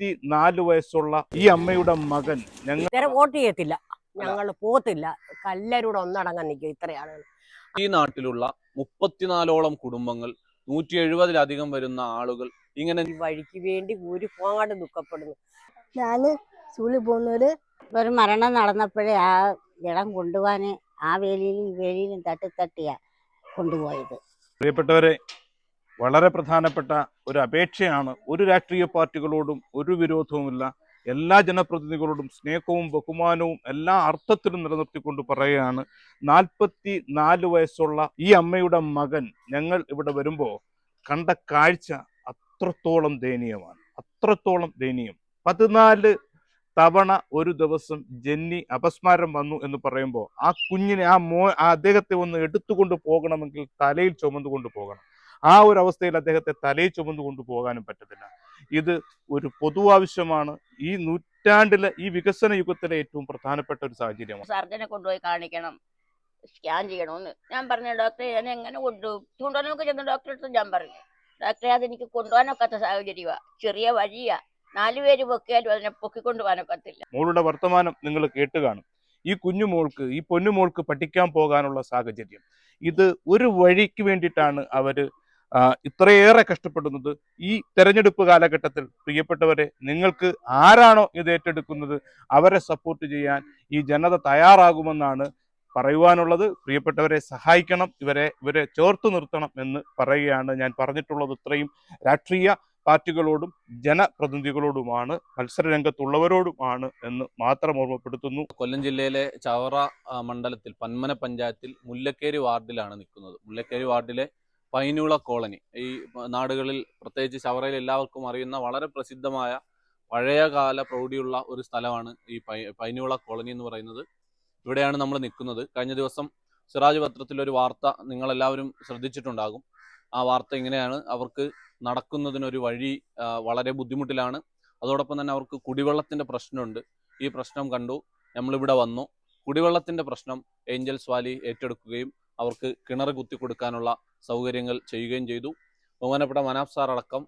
നാൽപ്പത്തി നാല് വയസ്സുള്ള ഈ അമ്മയുടെ മകൻ ഞങ്ങൾ വോട്ട് ചെയ്യത്തില്ല. ഞങ്ങൾ പോകത്തില്ല കല്ലരൂടെ ഒന്നടങ്ങാൻ നിൽക്കും ഇത്രയാണ്. ഈ നാട്ടിലുള്ള മുപ്പത്തിനാലോളം കുടുംബങ്ങൾ നൂറ്റി എഴുപതിലധികം വരുന്ന ആളുകൾ ഇങ്ങനെ ഈ വഴിക്ക് വേണ്ടി ഒരുപാട് ദുഃഖപ്പെടുന്നു. ഞാൻ സ്കൂളിൽ പോകുന്നവര് ഒരു മരണം നടന്നപ്പോഴേ ആ ഇടം കൊണ്ടുപോകാന് ആ വേലിയിലും ഈ വേലിയിലും തട്ടി തട്ടിയാ കൊണ്ടുപോയത്. പ്രിയപ്പെട്ടവരെ വളരെ പ്രധാനപ്പെട്ട ഒരു അപേക്ഷയാണ് ഒരു രാഷ്ട്രീയ പാർട്ടികളോടും ഒരു വിരോധവുമില്ല. എല്ലാ ജനപ്രതിനിധികളോടും സ്നേഹവും ബഹുമാനവും എല്ലാ അർത്ഥത്തിലും നിലനിർത്തിക്കൊണ്ട് പറയുകയാണ് നാൽപ്പത്തി നാല് വയസ്സുള്ള ഈ അമ്മയുടെ മകൻ ഞങ്ങൾ ഇവിടെ വരുമ്പോൾ കണ്ട കാഴ്ച അത്രത്തോളം ദയനീയമാണ്. അത്രത്തോളം ദയനീയം. പതിനാല് തവണ ഒരു ദിവസം ജന്നി അപസ്മാരം വന്നു എന്ന് പറയുമ്പോൾ ആ കുഞ്ഞിനെ ആ മോ അദ്ദേഹത്തെ ഒന്ന് എടുത്തുകൊണ്ട് പോകണമെങ്കിൽ തലയിൽ ചുമന്നുകൊണ്ട് പോകണം. ആ ഒരു അവസ്ഥയിൽ അദ്ദേഹത്തെ തലയിൽ ചുമന്നു കൊണ്ടുപോകാനും പറ്റത്തില്ല. ഇത് ഒരു പൊതു ആവശ്യമാണ്. ഈ നൂറ്റാണ്ടിലെ ഈ വികസന യുഗത്തിലെ ഏറ്റവും പ്രധാനപ്പെട്ട ഒരു സാഹചര്യമാണ്. സർജനെ കൊണ്ടുപോയി കാണിക്കണം. സ്കാൻ ചെയ്യണമെന്ന് ഞാൻ പറഞ്ഞു ഡോക്ടറെ ഞാൻ എങ്ങനെ കൊണ്ടുപോകും ചൂണ്ടനൊക്കെ ചെന്ന് ഡോക്ടറെ അടുത്ത് ഞാൻ പറഞ്ഞു. ഡോക്ടറെ അതെനിക്ക് കൊണ്ടുപോകാനൊക്കാത്ത സാഹചര്യമാണ് ചെറിയ വഴിയാ. നാലുപേര് പൊക്കിയാലും അതിനെ പൊക്കിക്കൊണ്ട് പോകാനൊക്കത്തില്ല മോളുടെ വർത്തമാനം നിങ്ങൾ കേട്ട് കാണും. ഈ കുഞ്ഞുമോൾക്ക് ഈ പൊന്നുമോൾക്ക് പഠിക്കാൻ പോകാനുള്ള സാഹചര്യം. ഇത് ഒരു വഴിക്ക് വേണ്ടിയിട്ടാണ് അവർ ഇത്രയേറെ കഷ്ടപ്പെടുന്നത് ഈ തെരഞ്ഞെടുപ്പ് കാലഘട്ടത്തിൽ. പ്രിയപ്പെട്ടവരെ നിങ്ങൾക്ക് ആരാണോ ഇത് ഏറ്റെടുക്കുന്നത് അവരെ സപ്പോർട്ട് ചെയ്യാൻ ഈ ജനത തയ്യാറാകുമെന്നാണ് പറയുവാനുള്ളത്. പ്രിയപ്പെട്ടവരെ സഹായിക്കണം. ഇവരെ ഇവരെ ചേർത്ത് നിർത്തണം എന്ന് പറയുകയാണ് ഞാൻ പറഞ്ഞിട്ടുള്ളത്. ഇത്രയും രാഷ്ട്രീയ പാർട്ടികളോടും ജനപ്രതിനിധികളോടുമാണ് മത്സരരംഗത്തുള്ളവരോടുമാണ് എന്ന് മാത്രം ഓർമ്മപ്പെടുത്തുന്നു. കൊല്ലം ജില്ലയിലെ ചവറ മണ്ഡലത്തിൽ പന്മന പഞ്ചായത്തിൽ മുല്ലക്കേരി വാർഡിലാണ് നിൽക്കുന്നത്. മുല്ലക്കേരി വാർഡിലെ പൈനുള കോളനി. ഈ നാടുകളിൽ പ്രത്യേകിച്ച് ചവറയിൽ എല്ലാവർക്കും അറിയുന്ന വളരെ പ്രസിദ്ധമായ പഴയകാല പ്രൗഢിയുള്ള ഒരു സ്ഥലമാണ് ഈ പൈ പൈനുള കോളനി എന്ന് പറയുന്നത്. ഇവിടെയാണ് നമ്മൾ നിൽക്കുന്നത്. കഴിഞ്ഞ ദിവസം സിറാജ് പത്രത്തിൽ ഒരു വാർത്ത നിങ്ങളെല്ലാവരും ശ്രദ്ധിച്ചിട്ടുണ്ടാകും. ആ വാർത്ത ഇങ്ങനെയാണ്. അവർക്ക് നടക്കുന്നതിനൊരു വഴി വളരെ ബുദ്ധിമുട്ടിലാണ്. അതോടൊപ്പം തന്നെ അവർക്ക് കുടിവെള്ളത്തിന്റെ പ്രശ്നമുണ്ട്. ഈ പ്രശ്നം കണ്ടു. നമ്മളിവിടെ വന്നു. കുടിവെള്ളത്തിന്റെ പ്രശ്നം ഏഞ്ചൽസ് വാലി ഏറ്റെടുക്കുകയും അവർക്ക് കിണർ കുത്തി കൊടുക്കാനുള്ള സൗകര്യങ്ങൾ ചെയ്യുകയും ചെയ്തു. ബഹുമാനപ്പെട്ട മനാഫ് സാർ അടക്കം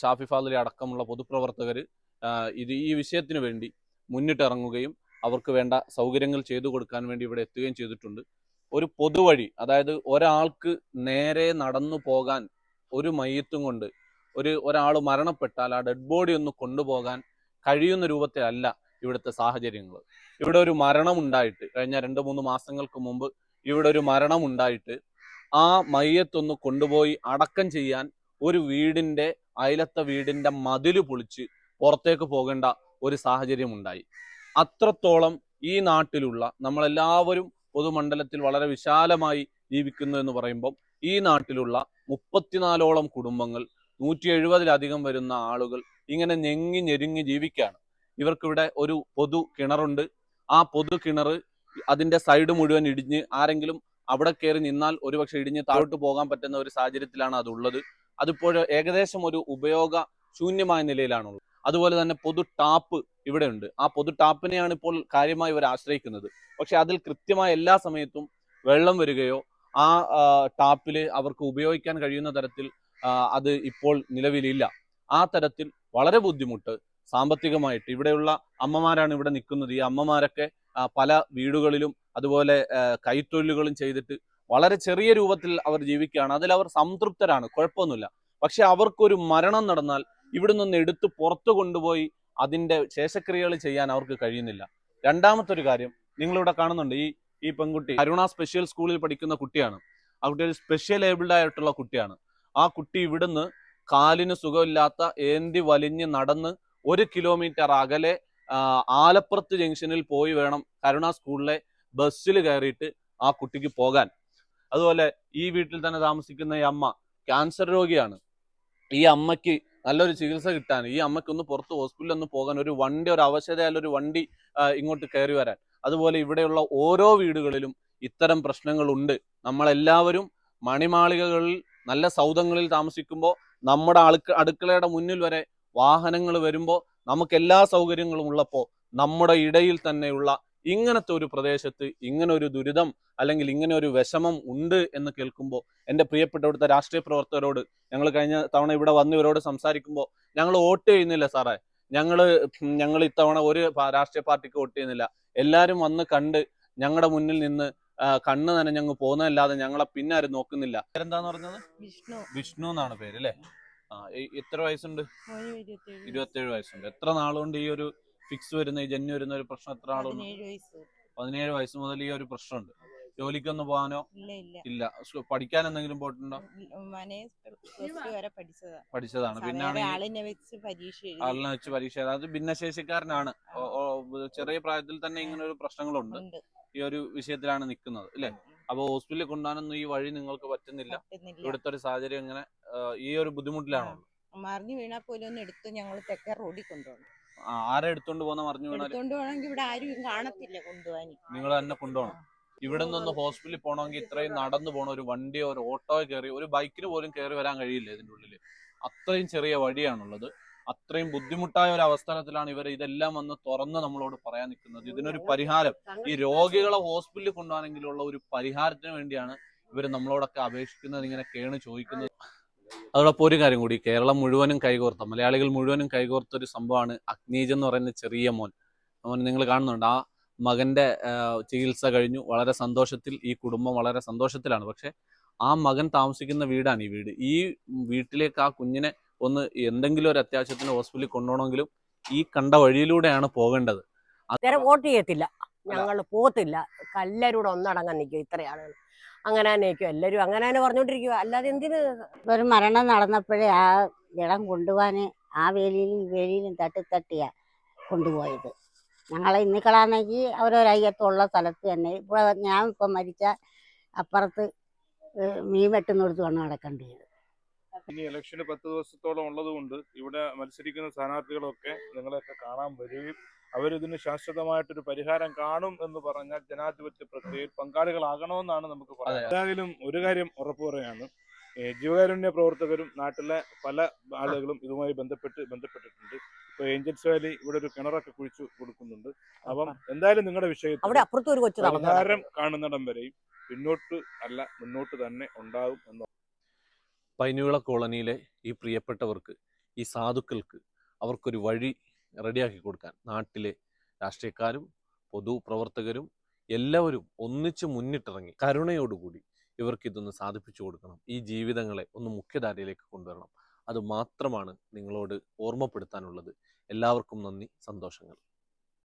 ഷാഫി ഫാദലി അടക്കമുള്ള പൊതുപ്രവർത്തകർ ഇത് ഈ വിഷയത്തിന് വേണ്ടി മുന്നിട്ടിറങ്ങുകയും അവർക്ക് വേണ്ട സൗകര്യങ്ങൾ ചെയ്തു കൊടുക്കാൻ വേണ്ടി ഇവിടെ എത്തുകയും ചെയ്തിട്ടുണ്ട്. ഒരു പൊതുവഴി അതായത് ഒരാൾക്ക് നേരെ നടന്നു പോകാൻ ഒരു മയ്യത്തും കൊണ്ട് ഒരു ഒരാൾ മരണപ്പെട്ടാൽ ആ ഡെഡ് ബോഡി ഒന്ന് കൊണ്ടുപോകാൻ കഴിയുന്ന രൂപത്തിലല്ല ഇവിടുത്തെ സാഹചര്യങ്ങൾ ഇവിടെ ഒരു മരണം ഉണ്ടായിട്ട് കഴിഞ്ഞ രണ്ട് മൂന്ന് മാസങ്ങൾക്ക് മുമ്പ് ഇവിടെ ഒരു മരണം ഉണ്ടായിട്ട് ആ മയ്യത്തൊന്ന് കൊണ്ടുപോയി അടക്കം ചെയ്യാൻ ഒരു വീടിന്റെ അയലത്തെ വീടിന്റെ മതിൽ പൊളിച്ച് പുറത്തേക്ക് പോകേണ്ട ഒരു സാഹചര്യം ഉണ്ടായി അത്രത്തോളം ഈ നാട്ടിലുള്ള നമ്മളെല്ലാവരും പൊതുമണ്ഡലത്തിൽ വളരെ വിശാലമായി ജീവിക്കുന്നു എന്ന് പറയുമ്പോൾ ഈ നാട്ടിലുള്ള മുപ്പത്തിനാലോളം കുടുംബങ്ങൾ നൂറ്റി എഴുപതിലധികം വരുന്ന ആളുകൾ ഇങ്ങനെ ഞെങ്ങി ഞെരുങ്ങി ജീവിക്കുകയാണ് ഇവർക്കിവിടെ ഒരു പൊതു കിണറുണ്ട്. ആ പൊതു കിണർ അതിന്റെ സൈഡ് മുഴുവൻ ഇടിഞ്ഞ് ആരെങ്കിലും അവിടെ കയറി നിന്നാൽ ഒരുപക്ഷെ ഇടിഞ്ഞ് താഴോട്ട് പോകാൻ പറ്റുന്ന ഒരു സാഹചര്യത്തിലാണ് അതുള്ളത്. അതിപ്പോൾ ഏകദേശം ഒരു ഉപയോഗ ശൂന്യമായ നിലയിലാണുള്ളത്. അതുപോലെ തന്നെ പൊതു ടാപ്പ് ഇവിടെ ഉണ്ട് ആ പൊതു ടാപ്പിനെയാണ് ഇപ്പോൾ കാര്യമായി ഇവർ ആശ്രയിക്കുന്നത്. പക്ഷെ അതിൽ കൃത്യമായ എല്ലാ സമയത്തും വെള്ളം വരികയോ ആ ടാപ്പിൽ അവർക്ക് ഉപയോഗിക്കാൻ കഴിയുന്ന തരത്തിൽ അത് ഇപ്പോൾ നിലവിലില്ല. ആ തരത്തിൽ വളരെ ബുദ്ധിമുട്ട് സാമ്പത്തികമായിട്ട് ഇവിടെയുള്ള അമ്മമാരാണ് ഇവിടെ നിൽക്കുന്നത്. ഈ അമ്മമാരൊക്കെ പല വീടുകളിലും അതുപോലെ കൈത്തൊഴിലുകളും ചെയ്തിട്ട് വളരെ ചെറിയ രൂപത്തിൽ അവർ ജീവിക്കുകയാണ്. അതിൽ അവർ സംതൃപ്തരാണ് കുഴപ്പമൊന്നുമില്ല. പക്ഷെ അവർക്കൊരു മരണം നടന്നാൽ ഇവിടെ നിന്ന് എടുത്ത് പുറത്തു കൊണ്ടുപോയി അതിന്റെ ശേഷക്രിയകൾ ചെയ്യാൻ അവർക്ക് കഴിയുന്നില്ല. രണ്ടാമത്തെ ഒരു കാര്യം നിങ്ങളിവിടെ കാണുന്നുണ്ട്. ഈ ഈ പെൺകുട്ടി അരുണ സ്പെഷ്യൽ സ്കൂളിൽ പഠിക്കുന്ന കുട്ടിയാണ്. ആ കുട്ടി ഒരു സ്പെഷ്യൽ ഏബിൾഡ് ആയിട്ടുള്ള കുട്ടിയാണ്. ആ കുട്ടി ഇവിടുന്ന് കാലിന് സുഖമില്ലാത്ത ഏന്തി വലിഞ്ഞ് നടന്ന് ഒരു കിലോമീറ്റർ അകലെ ആലപ്പുറത്ത് ജംഗ്ഷനിൽ പോയി വേണം കരുണ സ്കൂളിലെ ബസ്സിൽ കയറിയിട്ട് ആ കുട്ടിക്ക് പോകാൻ. അതുപോലെ ഈ വീട്ടിൽ തന്നെ താമസിക്കുന്ന ഈ അമ്മ ക്യാൻസർ രോഗിയാണ്. ഈ അമ്മയ്ക്ക് നല്ലൊരു ചികിത്സ കിട്ടാൻ ഈ അമ്മയ്ക്ക് ഒന്ന് പുറത്ത് ഹോസ്പിറ്റലിൽ ഒന്ന് പോകാൻ ഒരു വണ്ടി ഒരു അവശതയാൽ ഒരു വണ്ടി ഇങ്ങോട്ട് കയറി വരാൻ. അതുപോലെ ഇവിടെയുള്ള ഓരോ വീടുകളിലും ഇത്തരം പ്രശ്നങ്ങളുണ്ട്. നമ്മളെല്ലാവരും മണിമാളികകളിൽ നല്ല സൗധങ്ങളിൽ താമസിക്കുമ്പോൾ നമ്മുടെ അടുക്ക അടുക്കളയുടെ മുന്നിൽ വരെ വാഹനങ്ങൾ വരുമ്പോൾ നമുക്ക് എല്ലാ സൗകര്യങ്ങളും ഉള്ളപ്പോൾ നമ്മുടെ ഇടയിൽ തന്നെയുള്ള ഇങ്ങനത്തെ ഒരു പ്രദേശത്ത് ഇങ്ങനെ ഒരു ദുരിതം അല്ലെങ്കിൽ ഇങ്ങനെ ഒരു വിഷമം ഉണ്ട് എന്ന് കേൾക്കുമ്പോൾ എന്റെ പ്രിയപ്പെട്ട ഇവിടുത്തെ രാഷ്ട്രീയ പ്രവർത്തകരോട് ഞങ്ങൾ കഴിഞ്ഞ തവണ ഇവിടെ വന്ന് ഇവരോട് സംസാരിക്കുമ്പോൾ ഞങ്ങൾ വോട്ട് ചെയ്യുന്നില്ല സാറേ. ഞങ്ങൾ ഞങ്ങൾ ഇത്തവണ ഒരു രാഷ്ട്രീയ പാർട്ടിക്ക് വോട്ട് ചെയ്യുന്നില്ല. എല്ലാവരും വന്ന് കണ്ട് ഞങ്ങളുടെ മുന്നിൽ നിന്ന് കണ്ണ് നനഞ്ഞങ്ങ് പോകുന്നതല്ലാതെ ഞങ്ങളെ പിന്നെ ആരും നോക്കുന്നില്ല. പേരെന്താന്ന് പറഞ്ഞത്? വിഷ്ണു. വിഷ്ണു എന്നാണ് പേര് അല്ലേ? എത്ര വയസ്സുണ്ട്? ഇരുപത്തേഴ് വയസ്സുണ്ട്. എത്ര നാളുകൊണ്ട് ഈ ഒരു ഫിക്സ് വരുന്ന ഈ ജന്യ വരുന്ന ഒരു പ്രശ്നം എത്ര നാളുണ്ട് പതിനേഴ് വയസ്സ്. മുതൽ ഈ ഒരു പ്രശ്നമുണ്ട്. ജോലിക്കൊന്നും പോകാനോ? ഇല്ല പഠിക്കാൻ എന്തെങ്കിലും പോയിട്ടുണ്ടോ? പഠിച്ചതാണ്. പിന്നെ ആളിനെ വെച്ച് പരീക്ഷ. അത് ഭിന്നശേഷിക്കാരനാണ്. ചെറിയ പ്രായത്തിൽ തന്നെ ഇങ്ങനെ ഒരു പ്രശ്നങ്ങളുണ്ട്. ഈ ഒരു വിഷയത്തിലാണ് നിൽക്കുന്നത് അല്ലെ അപ്പൊ ഹോസ്പിറ്റലിൽ കൊണ്ടുപോകാനൊന്നും ഈ വഴി നിങ്ങൾക്ക് പറ്റുന്നില്ല. ഇവിടുത്തെ ഒരു സാഹചര്യം ഇങ്ങനെ ഈ ഒരു ബുദ്ധിമുട്ടിലാണോ മറിഞ്ഞു വീണാ പോലും ഒന്ന് എടുത്ത് ഞങ്ങൾ തെക്കേ റോഡിൽ കൊണ്ടുപോകണം. ആരെ എടുത്തോണ്ട് പോകുന്ന മറിഞ്ഞു വീണാൽ എടുത്തോണ്ട് പോകണമെങ്കിൽ ഇവിടെ ആരും കാണത്തില്ല കൊണ്ടുപോകാൻ നിങ്ങൾ തന്നെ കൊണ്ടുപോകണം. ഇവിടെ നിന്ന് ഹോസ്പിറ്റലിൽ പോകണമെങ്കിൽ ഇത്രയും നടന്നു പോണ ഒരു വണ്ടിയോ ഒരു ഓട്ടോ കയറി ഒരു ബൈക്കിന് പോലും കയറി വരാൻ കഴിയില്ല ഇതിന്റെ ഉള്ളിൽ അത്രയും ചെറിയ വഴിയാണുള്ളത്. അത്രയും ബുദ്ധിമുട്ടായ ഒരു അവസരത്തിലാണ് ഇവർ ഇതെല്ലാം വന്ന് തുറന്ന് നമ്മളോട് പറയാൻ നിൽക്കുന്നത്. ഇതിനൊരു പരിഹാരം. ഈ രോഗികളെ ഹോസ്പിറ്റലിൽ കൊണ്ടുപോകാനെങ്കിലുള്ള ഒരു പരിഹാരത്തിന് വേണ്ടിയാണ് ഇവർ നമ്മളോടൊക്കെ അപേക്ഷിക്കുന്നത് ഇങ്ങനെ കേണ് ചോദിക്കുന്നത്. അതോടൊപ്പം ഒരു കാര്യം കൂടി കേരളം മുഴുവനും കൈകോർത്ത മലയാളികൾ മുഴുവനും കൈകോർത്ത ഒരു സംഭവമാണ് അഗ്നീജ് എന്ന് പറയുന്ന ചെറിയ മോൻ. മോൻ നിങ്ങൾ കാണുന്നുണ്ട് ആ മകന്റെ ചികിത്സ കഴിഞ്ഞു. വളരെ സന്തോഷത്തിൽ ഈ കുടുംബം വളരെ സന്തോഷത്തിലാണ്. പക്ഷെ ആ മകൻ താമസിക്കുന്ന വീടാണ് ഈ വീട്. ഈ വീട്ടിലേക്ക് ആ കുഞ്ഞിനെ ഒന്ന് എന്തെങ്കിലും ഒരു അത്യാവശ്യത്തിന് ഹോസ്പിറ്റലിൽ കൊണ്ടുപോകണമെങ്കിലും ഈ കണ്ട വഴിയിലൂടെയാണ് പോകേണ്ടത്. അത്ര വോട്ട് ചെയ്യത്തില്ല. ഞങ്ങൾ പോകത്തില്ല. കല്ലരൂടെ ഒന്നടങ്ങാൻ നിൽക്കും. ഇത്രയാണ്. ആളുകൾ അങ്ങനെ തന്നെ നിൽക്കും. എല്ലാവരും അങ്ങനെ തന്നെ പറഞ്ഞുകൊണ്ടിരിക്കുക. അല്ലാതെ എന്തിന്? ഒരു മരണം നടന്നപ്പോഴേ ആ ജടം കൊണ്ടുപോകാൻ ആ വേലിയിലും ഈ വേലിയിലും തട്ടി തട്ടിയാ കൊണ്ടുപോയത്. ഞങ്ങളെ ഇന്നിക്കളാണെങ്കിൽ അവരൊരയ്യത്തുള്ള സ്ഥലത്ത് തന്നെ. ഇപ്പോൾ ഞാൻ ഇപ്പം മരിച്ച അപ്പുറത്ത് മീൻ വെട്ടുന്നിടത്ത് വേണം നടക്കേണ്ടത് ഇനി ഇലക്ഷന് പത്ത് ദിവസത്തോളം ഉള്ളതുകൊണ്ട് ഇവിടെ മത്സരിക്കുന്ന സ്ഥാനാർത്ഥികളൊക്കെ നിങ്ങളെയൊക്കെ കാണാൻ വരികയും അവരിതിന് ശാശ്വതമായിട്ടൊരു പരിഹാരം കാണും എന്ന് പറഞ്ഞാൽ ജനാധിപത്യ പ്രക്രിയയിൽ പങ്കാളികളാകണമെന്നാണ് നമുക്ക് പറയാം എന്തായാലും ഒരു കാര്യം ഉറപ്പു പറയാണ് ജീവകാരുണ്യ പ്രവർത്തകരും നാട്ടിലെ പല ആളുകളും ഇതുമായി ബന്ധപ്പെട്ട് ബന്ധപ്പെട്ടിട്ടുണ്ട്. ഇപ്പൊ ഏഞ്ചൽസ് വാലി ഇവിടെ ഒരു കിണറൊക്കെ കുഴിച്ചു കൊടുക്കുന്നുണ്ട്. അപ്പം എന്തായാലും നിങ്ങളുടെ വിഷയത്തിൽ പരിഹാരം കാണുന്നിടം വരെയും പിന്നോട്ട് അല്ല മുന്നോട്ട് തന്നെ ഉണ്ടാകും എന്ന് പൈനുവിള കോളനിയിലെ ഈ പ്രിയപ്പെട്ടവർക്ക് ഈ സാധുക്കൾക്ക് അവർക്കൊരു വഴി റെഡിയാക്കി കൊടുക്കാൻ നാട്ടിലെ രാഷ്ട്രീയക്കാരും പൊതുപ്രവർത്തകരും എല്ലാവരും ഒന്നിച്ച് മുന്നിട്ടിറങ്ങി കരുണയോടുകൂടി ഇവർക്ക് ഇതൊന്ന് സാധിപ്പിച്ചു കൊടുക്കണം. ഈ ജീവിതങ്ങളെ ഒന്ന് മുഖ്യധാരയിലേക്ക് കൊണ്ടുവരണം. അത് മാത്രമാണ് നിങ്ങളോട് ഓർമ്മപ്പെടുത്താനുള്ളത്. എല്ലാവർക്കും നന്ദി സന്തോഷങ്ങൾ.